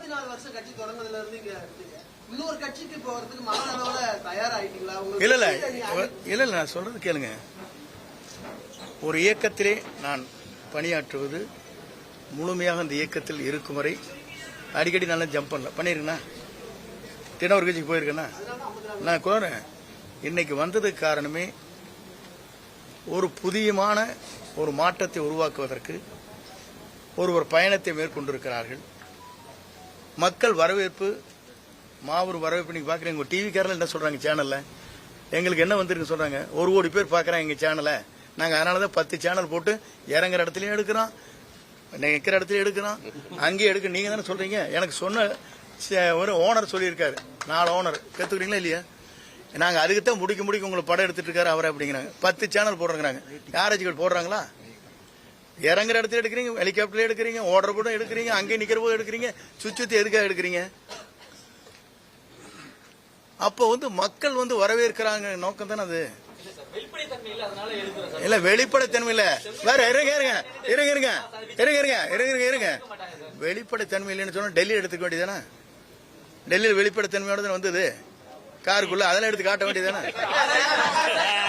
முப்பத்தி நாலு வருஷம் கட்சி தொடங்குனதுல இருந்து இங்க. இன்னொரு கட்சிக்கு போறதுக்கு மனதளவுல தயாராயிட்டீங்களா? இல்ல இல்ல. இல்ல இல்ல. நான் சொல்றது கேளுங்க. ஒரு இயக்கத்திலே நான் பணியாற்றுவது முழுமையாக அந்த இயக்கத்தில் இருக்கும் வரை அடிக்கடி நல்லா ஜம்ப் பண்ணல. பண்ணிருக்கேண்ணா தின ஒரு கட்சிக்கு போயிருக்கேண்ணா நான் கோரேன். இன்னைக்கு வந்ததுக்கு காரணமே ஒரு புதியமான ஒரு மாற்றத்தை உருவாக்குவதற்கு ஒருவர் பயணத்தை மேற்கொண்டிருக்கிறார்கள். மக்கள் வரவேற்பு மாபெரும் வரவேற்பு நீங்க பாக்குறீங்க. டிவி காரில் என்ன சொல்றாங்க சேனல்ல எங்களுக்கு என்ன வந்திருக்கு சொல்றாங்க. ஒரு கோடி பேர் பாக்குறாங்க எங்க சேனலை நாங்க அதனாலதான் பத்து சேனல் போட்டு இறங்குற இடத்துலயும் எடுக்கிறோம். நிற்கிற இடத்துலையும் எடுக்கிறோம். அங்கேயும் எடுக்க நீங்க தானே சொல்றீங்க. எனக்கு சொன்ன ஒரு ஓனர் சொல்லியிருக்காரு. நாலு ஓனர் கத்துக்கிறீங்களா இல்லையா? நாங்க அதுக்கு தான் முடிக்க முடிக்க உங்களுக்கு படம் எடுத்துட்டு இருக்காரு அவரை அப்படிங்கிறாங்க. பத்து சேனல் போடுறாங்க யாராச்சும் போடுறாங்களா? இறங்குற இடத்துல எடுக்கிறீங்க ஹெலிகாப்டர்ல எடுக்கிறீங்க ஓடுற கூட எடுக்கிறீங்க அங்கே நிக்கிற போது எடுக்கிறீங்க சுத்தி எதுக்காக எடுக்கிறீங்க? அப்போ வந்து மக்கள் வந்து வரவேற்கிறாங்க நோக்கம் தானே அது? இல்ல வெளிப்படைத்தன்மை இல்ல வேற இருங்க இருங்க இருங்க இருங்க இருங்க இருங்க இருங்க இருங்க இருங்க வெளிப்படைத்தன்மை இல்லைன்னு சொன்னா டெல்லி எடுத்துக்க வேண்டியதானே டெல்லியில் வெளிப்படைத்தன்மையோட தானே வந்தது? காருக்குள்ள அதெல்லாம் எடுத்து காட்ட வேண்டியதானே